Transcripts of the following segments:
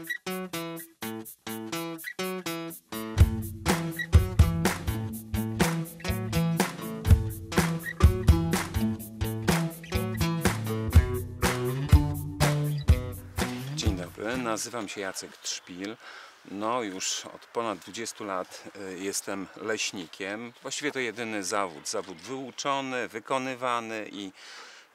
Dzień dobry, nazywam się Jacek Trzpil. No już od ponad 20 lat y, jestem leśnikiem. Właściwie to jedyny zawód. Zawód wyuczony, wykonywany i,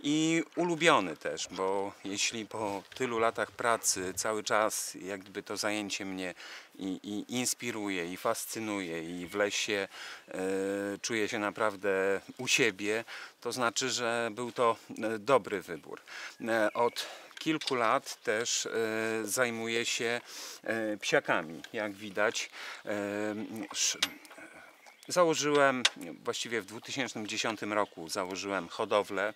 i ulubiony też, bo jeśli po tylu latach pracy cały czas jakby to zajęcie mnie i, i inspiruje i fascynuje i w lesie e, czuję się naprawdę u siebie, to znaczy, że był to e, dobry wybór. E, od kilku lat też zajmuję się psiakami, jak widać. Założyłem właściwie w 2010 roku założyłem hodowlę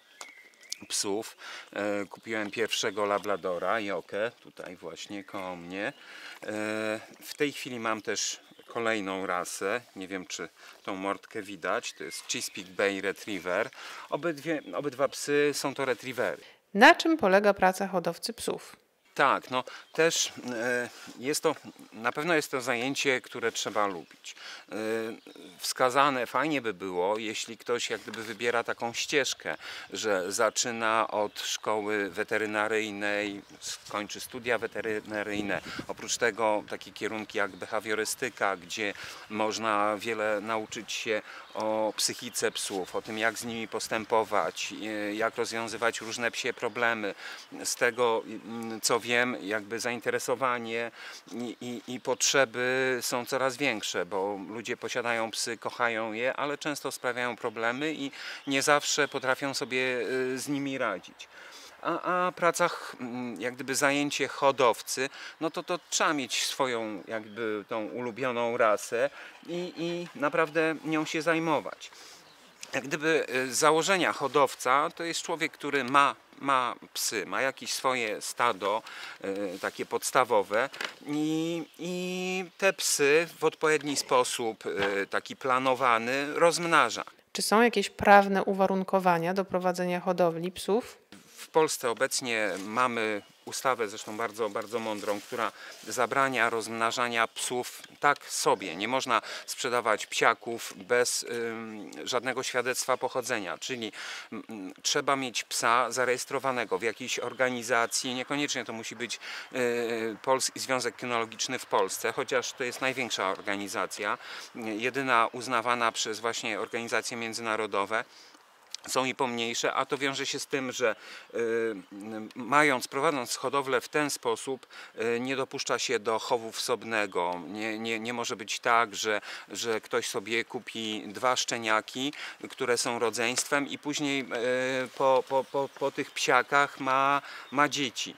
psów. E, Kupiłem pierwszego labradora, Jokę, tutaj właśnie koło mnie. E, W tej chwili mam też kolejną rasę. Nie wiem, czy tą mordkę widać. To jest Chesapeake Bay Retriever. Obydwie, obydwa psy są to retrievery. Na czym polega praca hodowcy psów? Tak, no też e, jest to, na pewno jest to zajęcie, które trzeba lubić. E, Wskazane fajnie by było, jeśli ktoś jak gdyby wybiera taką ścieżkę, że zaczyna od szkoły weterynaryjnej, skończy studia weterynaryjne. Oprócz tego takie kierunki jak behawiorystyka, gdzie można wiele nauczyć się o psychice psów, o tym jak z nimi postępować, e, jak rozwiązywać różne psie problemy. Z tego mm, co wiem, jakby zainteresowanie i, i, i potrzeby są coraz większe, bo ludzie posiadają psy, kochają je, ale często sprawiają problemy i nie zawsze potrafią sobie y, z nimi radzić. A, a pracach, mm, jak gdyby zajęcie hodowcy, no to to trzeba mieć swoją jakby tą ulubioną rasę i, i naprawdę nią się zajmować jak gdyby y, z założenia hodowca to jest człowiek, który ma, ma psy, ma jakieś swoje stado, y, takie podstawowe i, i te psy w odpowiedni sposób, y, taki planowany, rozmnaża. Czy są jakieś prawne uwarunkowania do prowadzenia hodowli psów? W Polsce obecnie mamy ustawę, zresztą bardzo, bardzo mądrą, która zabrania rozmnażania psów tak sobie. Nie można sprzedawać psiaków bez żadnego świadectwa pochodzenia, czyli mm, trzeba mieć psa zarejestrowanego w jakiejś organizacji, niekoniecznie to musi być y, Polski Związek Kynologiczny w Polsce, chociaż to jest największa organizacja, jedyna uznawana przez właśnie organizacje międzynarodowe są i pomniejsze, a to wiąże się z tym, że y, mając, prowadząc hodowlę w ten sposób, y, nie dopuszcza się do chowu wsobnego. Nie, nie, nie może być tak, że, że ktoś sobie kupi dwa szczeniaki, które są rodzeństwem i później y, po, po, po, po tych psiakach ma, ma dzieci.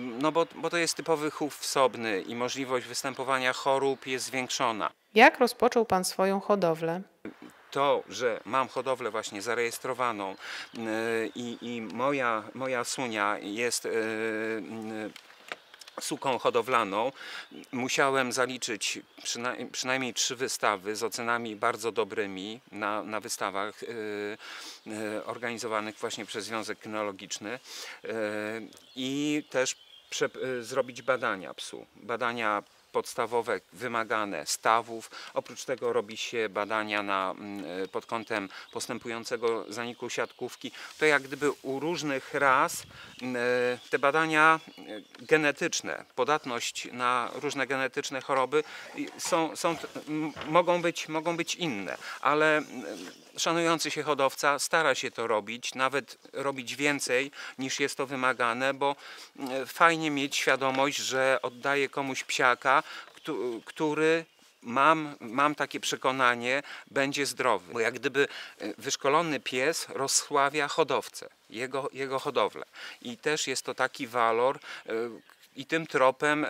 No bo, bo to jest typowy chów wsobny i możliwość występowania chorób jest zwiększona. Jak rozpoczął Pan swoją hodowlę? To, że mam hodowlę właśnie zarejestrowaną yy, i, i moja, moja sunia jest yy, yy, suką hodowlaną, musiałem zaliczyć przyna przynajmniej trzy wystawy z ocenami bardzo dobrymi na, na wystawach organizowanych właśnie przez Związek Kynologiczny i też zrobić badania psu. Badania podstawowe, wymagane stawów. Oprócz tego robi się badania na, mm, pod kątem postępującego zaniku siatkówki. To jak gdyby u różnych ras mm, te badania e, genetyczne, podatność na różne genetyczne choroby są, są, mogą, być, mogą być inne, ale szanujący się hodowca stara się to robić, nawet robić więcej niż jest to wymagane, bo fajnie mieć świadomość, że oddaje komuś psiaka, któ- który mam, mam takie przekonanie, będzie zdrowy. Bo jak gdyby e, wyszkolony pies rozsławia hodowcę, jego, jego hodowlę. I też jest to taki walor, e, i tym tropem e,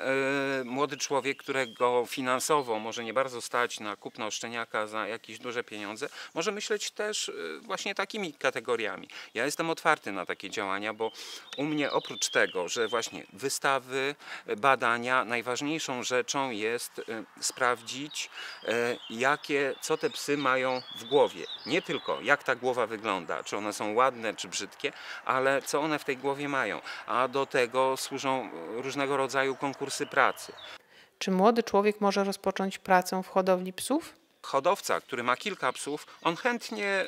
młody człowiek, którego finansowo może nie bardzo stać na kupno szczeniaka za jakieś duże pieniądze, może myśleć też e, właśnie takimi kategoriami. Ja jestem otwarty na takie działania, bo u mnie oprócz tego, że właśnie wystawy, e, badania, najważniejszą rzeczą jest e, sprawdzić, jakie, co te psy mają w głowie. Nie tylko jak ta głowa wygląda, czy one są ładne, czy brzydkie, ale co one w tej głowie mają. A do tego służą różne różnego rodzaju konkursy pracy. Czy młody człowiek może rozpocząć pracę w hodowli psów? hodowca, który ma kilka psów, on chętnie,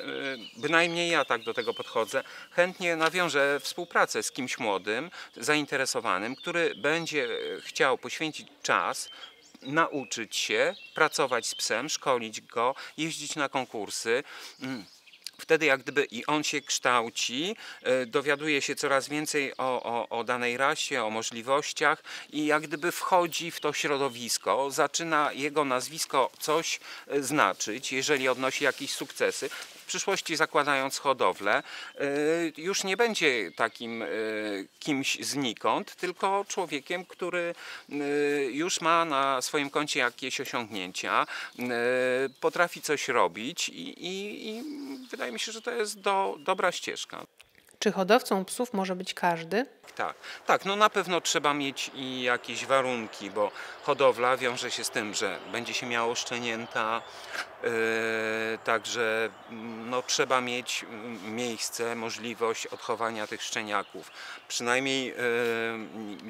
y, bynajmniej ja tak do tego podchodzę, chętnie nawiąże współpracę z kimś młodym, zainteresowanym, który będzie y, chciał poświęcić czas, nauczyć się pracować z psem, szkolić go, jeździć na konkursy. Wtedy jak gdyby i on się kształci, e, dowiaduje się coraz więcej o, o, o, danej rasie, o możliwościach i jak gdyby wchodzi w to środowisko, zaczyna jego nazwisko coś e, znaczyć, jeżeli odnosi jakieś sukcesy. W przyszłości zakładając hodowlę, e, już nie będzie takim kimś znikąd, tylko człowiekiem, który już ma na swoim koncie jakieś osiągnięcia, potrafi coś robić i, i, i wydaje mi się, że to jest do, dobra ścieżka. Czy hodowcą psów może być każdy? Tak, tak, no na pewno trzeba mieć i jakieś warunki, bo hodowla wiąże się z tym, że będzie się miało szczenięta, yy, także mm, no, trzeba mieć mm, miejsce, możliwość odchowania tych szczeniaków. Przynajmniej yy,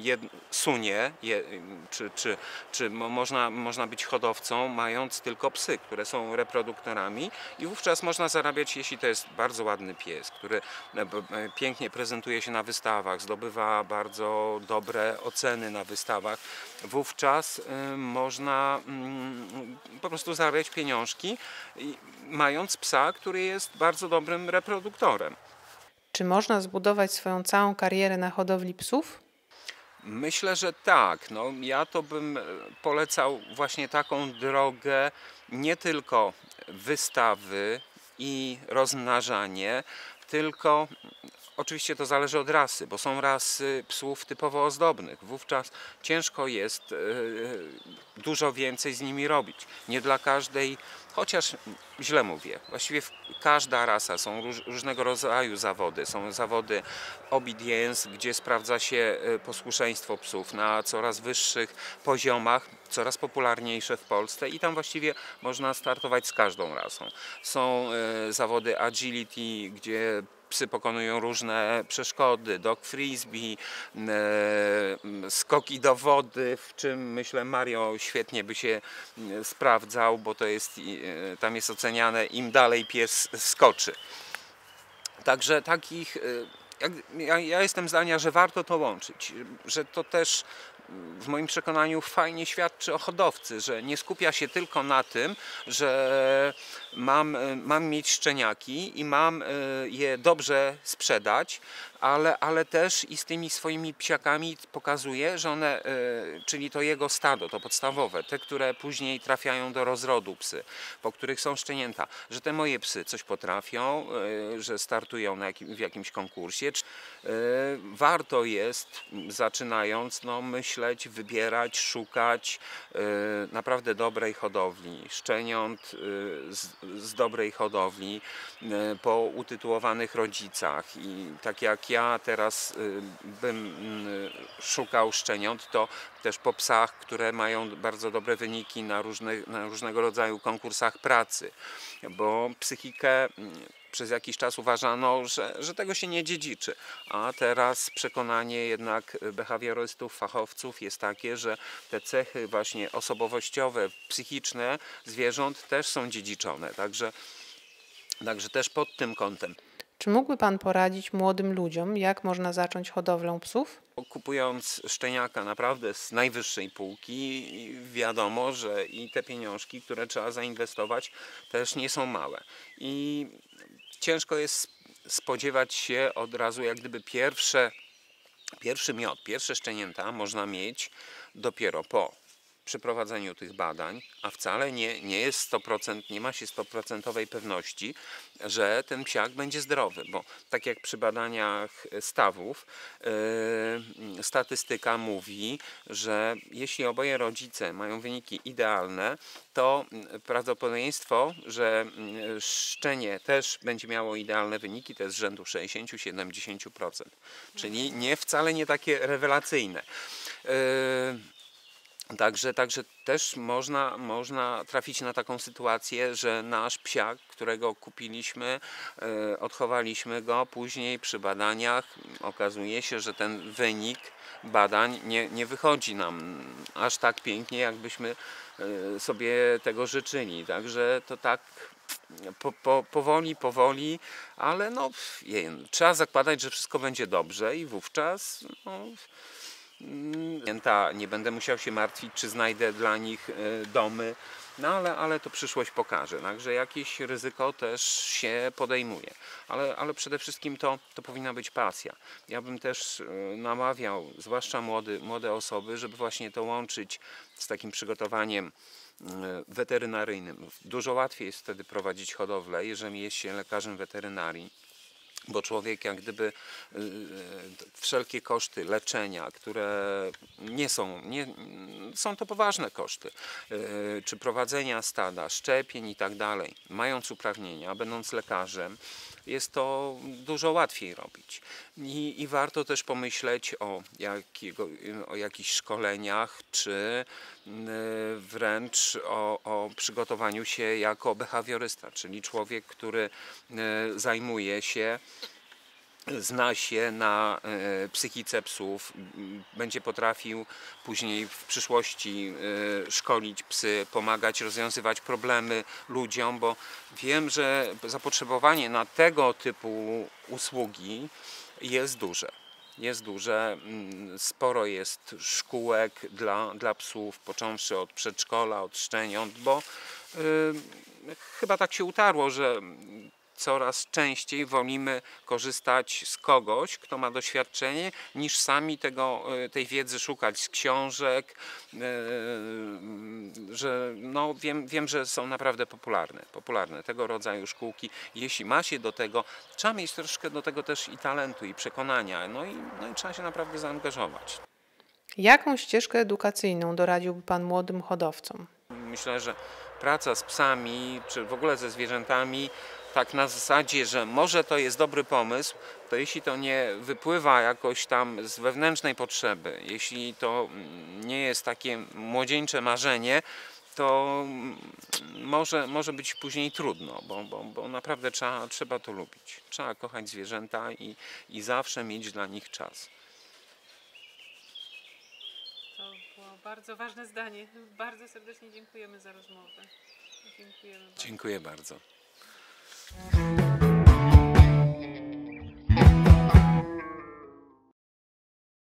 jed, sunie, je, czy, czy, czy można, można być hodowcą mając tylko psy, które są reproduktorami i wówczas można zarabiać, jeśli to jest bardzo ładny pies, który e, e, pięknie prezentuje się na wystawach, zdobywa bardzo dobre oceny na wystawach, wówczas y, można mm, po prostu zarabiać pieniążki, mając psa, który jest bardzo dobrym reproduktorem. Czy można zbudować swoją całą karierę na hodowli psów? Myślę, że tak. No, ja to bym e, polecał właśnie taką drogę, nie tylko wystawy i rozmnażanie, tylko Oczywiście to zależy od rasy, bo są rasy psów typowo ozdobnych. Wówczas ciężko jest e, dużo więcej z nimi robić. Nie dla każdej, chociaż źle mówię, właściwie każda rasa, są różnego rodzaju zawody. Są zawody obedience, gdzie sprawdza się e, posłuszeństwo psów na coraz wyższych poziomach, coraz popularniejsze w Polsce i tam właściwie można startować z każdą rasą. Są e, zawody agility, gdzie psy pokonują różne przeszkody, dog frisbee, e, skoki do wody, w czym myślę Mario świetnie by się e, sprawdzał, bo to jest, e, tam jest oceniane im dalej pies skoczy. Także takich ja, ja, jestem zdania, że warto to łączyć, że to też w moim przekonaniu fajnie świadczy o hodowcy, że nie skupia się tylko na tym, że mam, mam mieć szczeniaki i mam e, je dobrze sprzedać, ale, ale też i z tymi swoimi psiakami pokazuje, że one, e, czyli to jego stado, to podstawowe, te, które później trafiają do rozrodu psy, po których są szczenięta, że te moje psy coś potrafią, e, że startują jakim, w jakimś konkursie. Warto jest, zaczynając, no, myśleć, wybierać, szukać naprawdę dobrej hodowli, szczeniąt z, z dobrej hodowli e, po utytułowanych rodzicach i tak jak ja teraz e, bym szukał szczeniąt, to też po psach, które mają bardzo dobre wyniki na, różne, na różnego rodzaju konkursach pracy, bo psychikę przez jakiś czas uważano, że, że tego się nie dziedziczy. A teraz przekonanie jednak behawiorystów, fachowców jest takie, że te cechy właśnie osobowościowe, psychiczne zwierząt też są dziedziczone. Także, także też pod tym kątem. Czy mógłby Pan poradzić młodym ludziom, jak można zacząć hodowlę psów? Kupując szczeniaka naprawdę z najwyższej półki, wiadomo, że i te pieniążki, które trzeba zainwestować, też nie są małe. I ciężko jest spodziewać się od razu jak gdyby pierwsze, pierwszy miod, pierwsze szczenięta można mieć dopiero po przeprowadzeniu tych badań, a wcale nie, nie jest 100%, nie ma się 100% pewności, że ten psiak będzie zdrowy, bo tak jak przy badaniach stawów, yy, statystyka mówi, że jeśli oboje rodzice mają wyniki idealne, to prawdopodobieństwo, że szczenie też będzie miało idealne wyniki, to jest rzędu 60-70%, czyli nie wcale nie takie rewelacyjne. Yy, Także, także też można, można trafić na taką sytuację, że nasz psiak, którego kupiliśmy, e, odchowaliśmy go, później przy badaniach okazuje się, że ten wynik badań nie, nie wychodzi nam aż tak pięknie, jakbyśmy e, sobie tego życzyli. Także to tak po, po, powoli, powoli, ale no, trzeba zakładać, że wszystko będzie dobrze i wówczas no, Nie będę musiał się martwić, czy znajdę dla nich e, domy, no ale, ale to przyszłość pokaże. Także jakieś ryzyko też się podejmuje. Ale, ale przede wszystkim to, to powinna być pasja. Ja bym też e, namawiał, zwłaszcza młody, młode osoby, żeby właśnie to łączyć z takim przygotowaniem e, weterynaryjnym. Dużo łatwiej jest wtedy prowadzić hodowlę, jeżeli jest się lekarzem weterynarii bo człowiek jak gdyby y, y, wszelkie koszty leczenia, które nie są, nie, są to poważne koszty, y, czy prowadzenia stada, szczepień i tak dalej, mając uprawnienia, będąc lekarzem, jest to dużo łatwiej robić. I, i warto też pomyśleć o, jakiego, o jakichś szkoleniach, czy wręcz o, o przygotowaniu się jako behawiorysta, czyli człowiek, który zajmuje się zna się na e, psychice psów, będzie potrafił później w przyszłości e, szkolić psy, pomagać rozwiązywać problemy ludziom, bo wiem, że zapotrzebowanie na tego typu usługi jest duże. Jest duże, sporo jest szkółek dla, dla psów, począwszy od przedszkola, od szczeniąt, bo y, chyba tak się utarło, że coraz częściej wolimy korzystać z kogoś, kto ma doświadczenie, niż sami tego, e, tej wiedzy szukać z książek, e, że no, wiem, wiem, że są naprawdę popularne, popularne tego rodzaju szkółki. Jeśli ma się do tego, trzeba mieć troszkę do tego też i talentu, i przekonania, no i, no i trzeba się naprawdę zaangażować. Jaką ścieżkę edukacyjną doradziłby Pan młodym hodowcom? Myślę, że praca z psami, czy w ogóle ze zwierzętami, tak na zasadzie, że może to jest dobry pomysł, to jeśli to nie wypływa jakoś tam z wewnętrznej potrzeby, jeśli to nie jest takie młodzieńcze marzenie, to może, może być później trudno, bo, bo, bo naprawdę trzeba, trzeba to lubić. Trzeba kochać zwierzęta i, i zawsze mieć dla nich czas. To było bardzo ważne zdanie. Bardzo serdecznie dziękujemy za rozmowę. Dziękujemy bardzo. Dziękuję bardzo. Thank you.